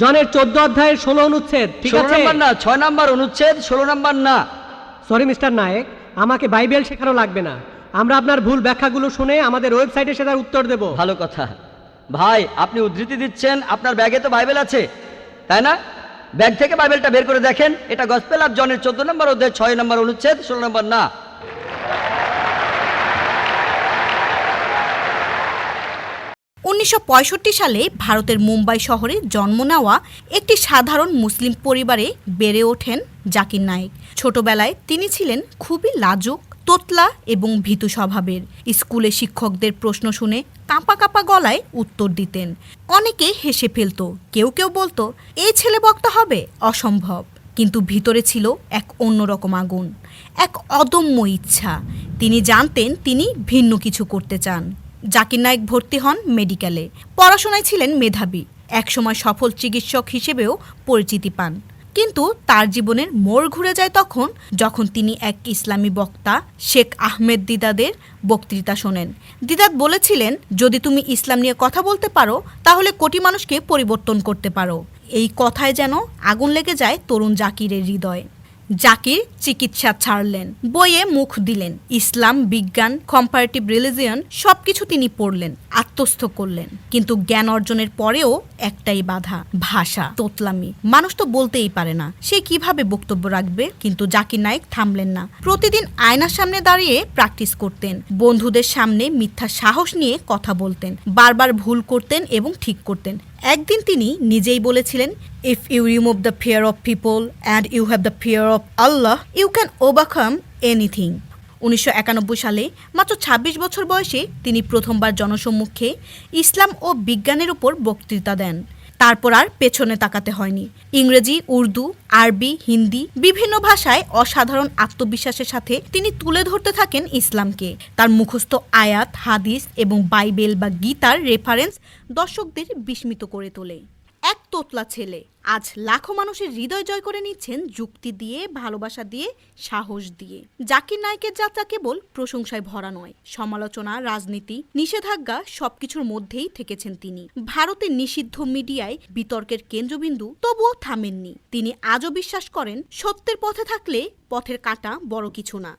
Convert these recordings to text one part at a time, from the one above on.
জনের চোদ্দ অধ্যায়ের ষোলো অনুচ্ছেদ ঠিক ষোলো আছে? নাম্বার না ছয় নাম্বার অনুচ্ছেদ ষোলো নাম্বার না। সরি মিস্টার নায়েক আমাকে বাইবেল শেখানো লাগবে না। আমরা আপনার ভুল ব্যাখ্যাগুলো শুনে আমাদের ওয়েবসাইটে সেটার উত্তর দেব। ভালো কথা। ভাই আপনি উদ্ধৃতি দিচ্ছেন আপনার ব্যাগে তো বাইবেল আছে। তাই না? ব্যাগ থেকে বাইবেলটা বের করে দেখেন এটা গসপেল অফ জনের চোদ্দ নম্বর অধ্যায় ছয় নম্বর অনুচ্ছেদ ষোলো নম্বর না। উনিশশো পঁয়ষট্টি সালে ভারতের মুম্বাই শহরে জন্ম নেওয়া একটি সাধারণ মুসলিম পরিবারে বেড়ে ওঠেন জাকির নায়েক। ছোটবেলায় তিনি ছিলেন খুবই লাজুক, তোতলা এবং ভীতু স্বভাবের। স্কুলে শিক্ষকদের প্রশ্ন শুনে কাঁপা কাঁপা গলায় উত্তর দিতেন, অনেকে হেসে ফেলত, কেউ কেউ বলতো এই ছেলে বক্তা হবে, অসম্ভব। কিন্তু ভিতরে ছিল এক অন্যরকম আগুন, এক অদম্য ইচ্ছা। তিনি জানতেন তিনি ভিন্ন কিছু করতে চান। জাকির নায়েক ভর্তি হন মেডিকেলে। পড়াশোনায় ছিলেন মেধাবী। একসময় সফল চিকিৎসক হিসেবেও পরিচিতি পান। কিন্তু তার জীবনের মোড় ঘুরে যায় তখন যখন তিনি এক ইসলামী বক্তা শেখ আহমেদ দিদাদের বক্তৃতা শোনেন। দিদাত বলেছিলেন, যদি তুমি ইসলাম নিয়ে কথা বলতে পারো, তাহলে কোটি মানুষকে পরিবর্তন করতে পারো। এই কথায় যেন আগুন লেগে যায় তরুণ জাকিরের হৃদয়ে। জাকির চিকিৎসা ছাড়লেন, বইয়ে মুখ দিলেন, ইসলাম, বিজ্ঞান কম্পারেটিভ রিলিজিয়ন সবকিছু তিনি পড়লেন, আত্মস্থ করলেন। কিন্তু জ্ঞান অর্জনের পরেও একটাই বাধা, ভাষা, তোতলামি। মানুষ তো বলতেই পারে না, সে কীভাবে বক্তব্য রাখবে? কিন্তু জাকির নায়েক থামলেন না। প্রতিদিন আয়নার সামনে দাঁড়িয়ে প্র্যাকটিস করতেন, বন্ধুদের সামনে মিথ্যা সাহস নিয়ে কথা বলতেন, বারবার ভুল করতেন এবং ঠিক করতেন। একদিন তিনি নিজেই বলেছিলেন if you remove the fear of people and you have the fear of Allah you can overcome anything উনিশশো একানব্বই সালে, মাত্র ২৬ বছর বয়সে তিনি প্রথমবার জনসম্মুখে ইসলাম ও বিজ্ঞানের উপর বক্তৃতা দেন। তারপর আর পেছনে তাকাতে হয়নি। ইংরেজি, উর্দু, আরবি, হিন্দি বিভিন্ন ভাষায় অসাধারণ আত্মবিশ্বাসের সাথে তিনি তুলে ধরতে থাকেন ইসলামকে। তার মুখস্থ আয়াত, হাদিস এবং বাইবেল বা গীতার রেফারেন্স দর্শকদের বিস্মিত করে তোলে। তোতলা ছেলে। আজ লাখো মানুষের হৃদয় জয় করে নিচ্ছেন যুক্তি দিয়ে, ভালোবাসা দিয়ে, সাহস দিয়ে। জাকির নায়কের যাত্রা কেবল প্রশংসায় ভরা নয়। সমালোচনা, রাজনীতি, নিষেধাজ্ঞা সবকিছুর মধ্যেই থেকেছেন তিনি। ভারতের নিষিদ্ধ মিডিয়ায় বিতর্কের কেন্দ্রবিন্দু তবুও থামেননি। তিনি আজও বিশ্বাস করেন, সত্যের পথে থাকলে পথের কাঁটা বড় কিছু না।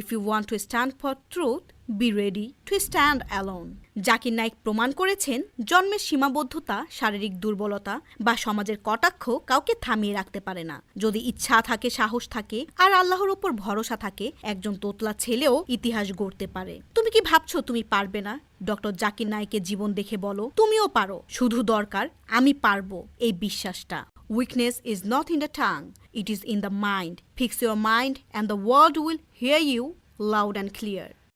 If you want to stand for truth be ready to stand alone Zakir Naik প্রমাণ করেছেন, জন্মের সীমাবদ্ধতা, শারীরিক দুর্বলতা বা সমাজের কটাক্ষ কাউকে থামিয়ে রাখতে পারে না। যদি ইচ্ছা থাকে, সাহস থাকে, আর আল্লাহর ওপর ভরসা থাকে, একজন তোতলা ছেলেও ইতিহাস গড়তে পারে। তুমি কি ভাবছ তুমি পারবে না? ডক্টর জাকির নাইকের জীবন দেখে বলো, তুমিও পারো। শুধু দরকার, আমি পারব। এই বিশ্বাসটা। Weakness is not in the tongue, it is in the mind. Fix your mind, and the world will hear you loud and clear.